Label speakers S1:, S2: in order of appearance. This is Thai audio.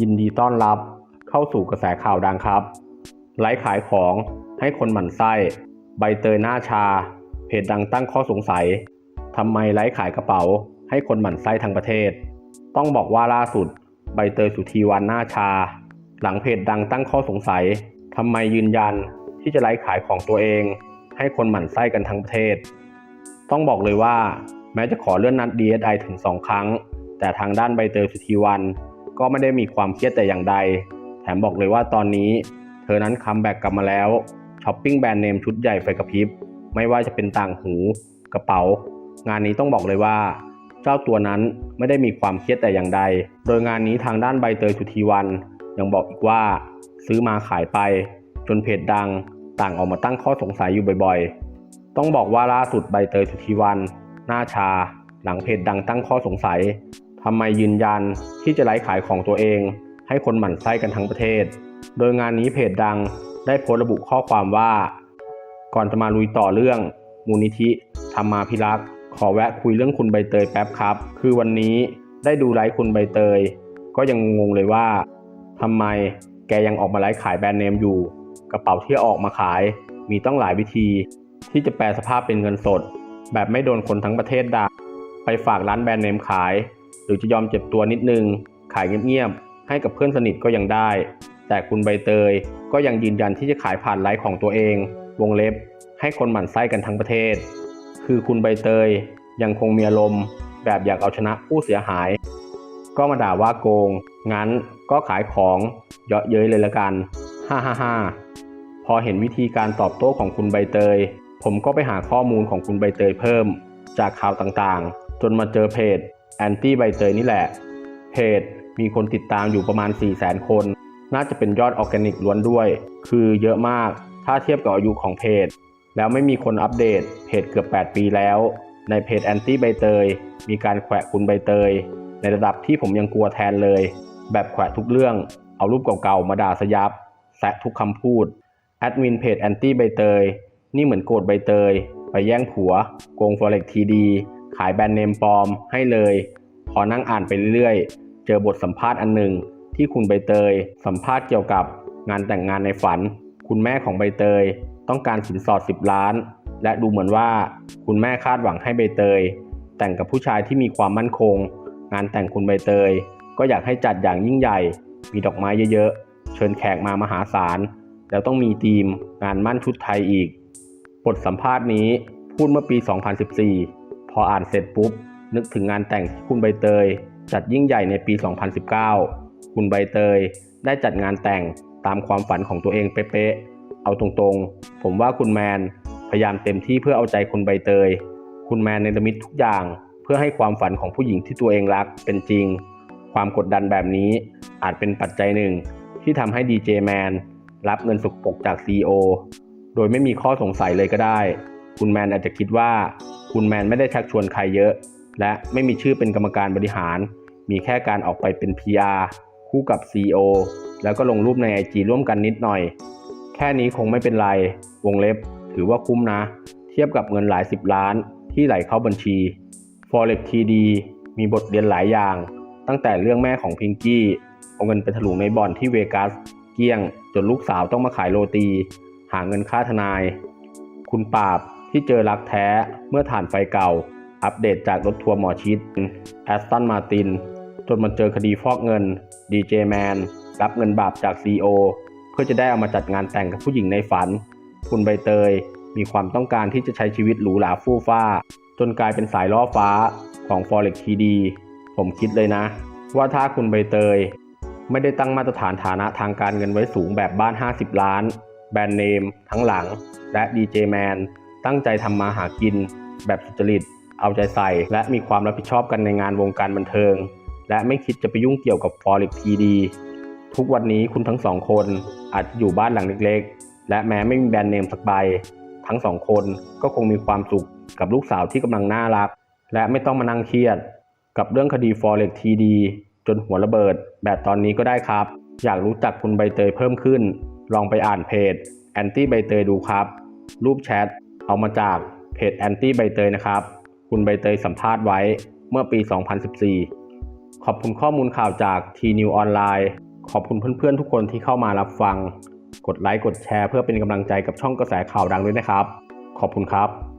S1: ยินดีต้อนรับเข้าสู่กระแสข่าวดังครับ ไลฟ์ขายของให้คนหมั่นไส้ ใบเตยหน้าชา เพจดังตั้งข้อสงสัยทำไมไลฟ์ขายกระเป๋า ให้คนหมั่นไส้ทั้งประเทศ ต้องบอกว่าล่าสุด ใบเตยสุธีวันหน้าชา หลังเพจดังตั้งข้อสงสัยทำไมยืนยันที่จะไลฟ์ขายของตัวเอง ให้คนหมั่นไส้กันทั้งประเทศ ต้องบอกเลยว่า แม้จะขอเลื่อนนัด DSI ถึง 2 ครั้ง แต่ทางด้านใบเตยสุธีวัน ก็ไม่ได้มีความเครียดแต่อย่างใด แถมบอกเลยว่าตอนนี้ เธอนั้นคัมแบ็กกลับมาแล้วช้อปปิ้งแบรนด์เนมชุดใหญ่ไฟกระพริบ ไม่ว่าจะเป็นต่างหูกระเป๋า งานนี้ต้องบอกเลยว่า เจ้าตัวนั้นไม่ได้มีความเครียดแต่อย่างใด โดยงานนี้ทางด้านใบเตยสุธีวัน ยังบอกอีกว่า ซื้อมาขายไป จนเพจดัง ต่างออกมาตั้งข้อสงสัยอยู่บ่อยๆ ต้องบอกว่าล่าสุดใบเตยสุธีวัน หน้าชา หลังเพจดังตั้งข้อสงสัย ทำไมยืนยันที่จะไลฟ์ขายของตัวเอง ให้คนหมั่นไส้กันทั้งประเทศ โดยงานนี้เพจดังได้โพสต์ระบุข้อความว่า ก่อนจะมาลุยต่อเรื่อง มูลนิธิธรรมาพิรักษ์ขอแวะคุยเรื่องคุณใบเตยแป๊บครับ คือวันนี้ได้ดูไลฟ์คุณใบเตย ก็ยังงงเลยว่าทำไมแกยังออกมาไลฟ์ขายแบรนด์เนมอยู่ กระเป๋าที่ออกมาขายมีต้องหลายวิธี ที่จะแปลสภาพเป็นเงินสด แบบไม่โดนคนทั้งประเทศด่าไปฝากร้านแบรนด์เนมขาย หรือจะยอมเจ็บตัวนิดนึง ขายเงียบๆ ให้กับเพื่อนสนิทก็ยังได้ แต่คุณใบเตยก็ยังยืนยันที่จะขายผ่านไลฟ์ของตัวเอง วงเล็บ ให้คนหมั่นไส้กันทั้งประเทศ คือคุณใบเตยยังคงมีอารมณ์แบบอยากเอาชนะผู้เสียหาย ก็มาด่าว่าโกง งั้นก็ขายของเยาะเย้ยเลยละกัน ฮ่าฮ่าฮ่าพอเห็นวิธีการตอบโต้ของคุณใบเตย ผมก็ไปหาข้อมูลของคุณใบเตยเพิ่ม จากข่าวต่างๆ จนมาเจอเพจ แอนตี้ใบเตยนี่แหละ เพจมีคนติดตามอยู่ประมาณ 4 0 0 0 0 0 คน น่าจะเป็นยอดออร์แกนิกล้วนด้วย คือเยอะมาก ถ้าเทียบกับอายุของเพจ แล้วไม่มีคนอัปเดต เพจเกือบ 8 ปีแล้ว ในเพจแอนตี้ใบเตย มีการแขวะคุณใบเตย ในระดับที่ผมยังกลัวแทนเลย แบบแขวะทุกเรื่อง เอารูปเก่าๆ มาด่าสยับแซะทุกคำพูด แอดมินเพจแอนตี้ใบเตย นี่เหมือนโกรธใบเตย ไปแย่งผัว โกงฟอเร็กทีดี ขายแบรนด์เนมปลอมให้เลย พอนั่งอ่านไปเรื่อยๆ เจอบทสัมภาษณ์อันหนึ่งที่คุณใบเตย สัมภาษณ์เกี่ยวกับงานแต่งงานในฝัน คุณแม่ของใบเตย ต้องการสินสอด 10 ล้าน และดูเหมือนว่าคุณแม่คาดหวังให้ใบเตย แต่งกับผู้ชายที่มีความมั่นคง งานแต่งคุณใบเตย ก็อยากให้จัดอย่างยิ่งใหญ่ มีดอกไม้เยอะๆ เชิญแขกมามหาศาล แล้วต้องมีธีมงานมั่นชุดไทยอีก บทสัมภาษณ์นี้พูดเมื่อปี 2014 พออ่านเสร็จปุ๊บ นึกถึงงานแต่งที่คุณใบเตย จัดยิ่งใหญ่ในปี 2019 คุณใบเตย ได้จัดงานแต่งตามความฝันของตัวเองเป๊ะๆ เอาตรงๆ ผมว่าคุณแมนพยายามเต็มที่เพื่อเอาใจคุณใบเตย คุณแมนในมิตทุกอย่างเพื่อให้ความฝันของผู้หญิงที่ตัวเองรักเป็นจริง ความกดดันแบบนี้อาจเป็นปัจจัยหนึ่ง ที่ทำให้ดีเจแมนรับเงินสุกปกจาก CEO โดยไม่มีข้อสงสัยเลยก็ได้ คุณแมนอาจจะคิดว่า คุณแมนไม่ได้ชักชวนใครเยอะ และไม่มีชื่อเป็นกรรมการบริหาร มีแค่การออกไปเป็น PR คู่กับ CEO แล้วก็ลงรูปใน IG ร่วมกันนิดหน่อย แค่นี้คงไม่เป็นไร วงเล็บ ถือว่าคุ้มนะ เทียบกับเงินหลายสิบล้านที่ไหลเข้าบัญชี Forex TD มีบทเรียนหลายอย่าง ตั้งแต่เรื่องแม่ของพิงกี้เอาเงินไปถลุงในบ่อนที่เวกัส เกลี้ยง จนลูกสาวต้องมาขายโรตี หาเงินค่าทนาย คุณปราบ ที่เจอรักแท้เมื่อฐานไฟเก่า อัปเดตจากรถทัวร์หมอชิดแอสตันมาติน จนมาเจอคดีฟอกเงินดีเจแมนรับเงินบาปจาก CEO เพื่อจะได้เอามาจัดงานแต่งกับผู้หญิงในฝัน คุณใบเตยมีความต้องการที่จะใช้ชีวิตหรูหราฟู่ฟ้า จนกลายเป็นสายล่อฟ้าของ Forex TD ผมคิดเลยนะ ว่าถ้าคุณใบเตย ไม่ได้ตั้งมาตรฐานฐานะทางการเงินไว้สูงแบบบ้าน 50 ล้าน แบรนด์เนม ทั้งหลัง และดีเจแมน ตั้งใจทำมาหากิน แบบสุจริต เอาใจใส่ และมีความรับผิดชอบกันในงานวงการบันเทิง และไม่คิดจะไปยุ่งเกี่ยวกับ Forex TD ทุกวันนี้คุณทั้งสองคนอาจจะอยู่บ้านหลังเล็กๆ และแม้ไม่มีแบรนด์เนมสักใบ ทั้งสองคนก็คงมีความสุขกับลูกสาวที่กำลังน่ารัก และไม่ต้องมานั่งเครียด กับเรื่องคดี Forex TD จนหัวระเบิด แบบตอนนี้ก็ได้ครับ อยากรู้จักคุณใบเตยเพิ่มขึ้น ลองไปอ่านเพจแอนตี้ใบเตยดูครับ รูปแชท เอามาจากเพจแอนตี้ใบเตยนะครับ คุณใบเตยสัมภาษณ์ไว้เมื่อปี 2014 ขอบคุณข้อมูลข่าวจากทีนิวออนไลน์ขอบคุณเพื่อนๆทุกคนที่เข้ามารับฟัง กดไลค์กดแชร์เพื่อเป็นกำลังใจกับช่องกระแสข่าวดังด้วยนะครับ ขอบคุณครับ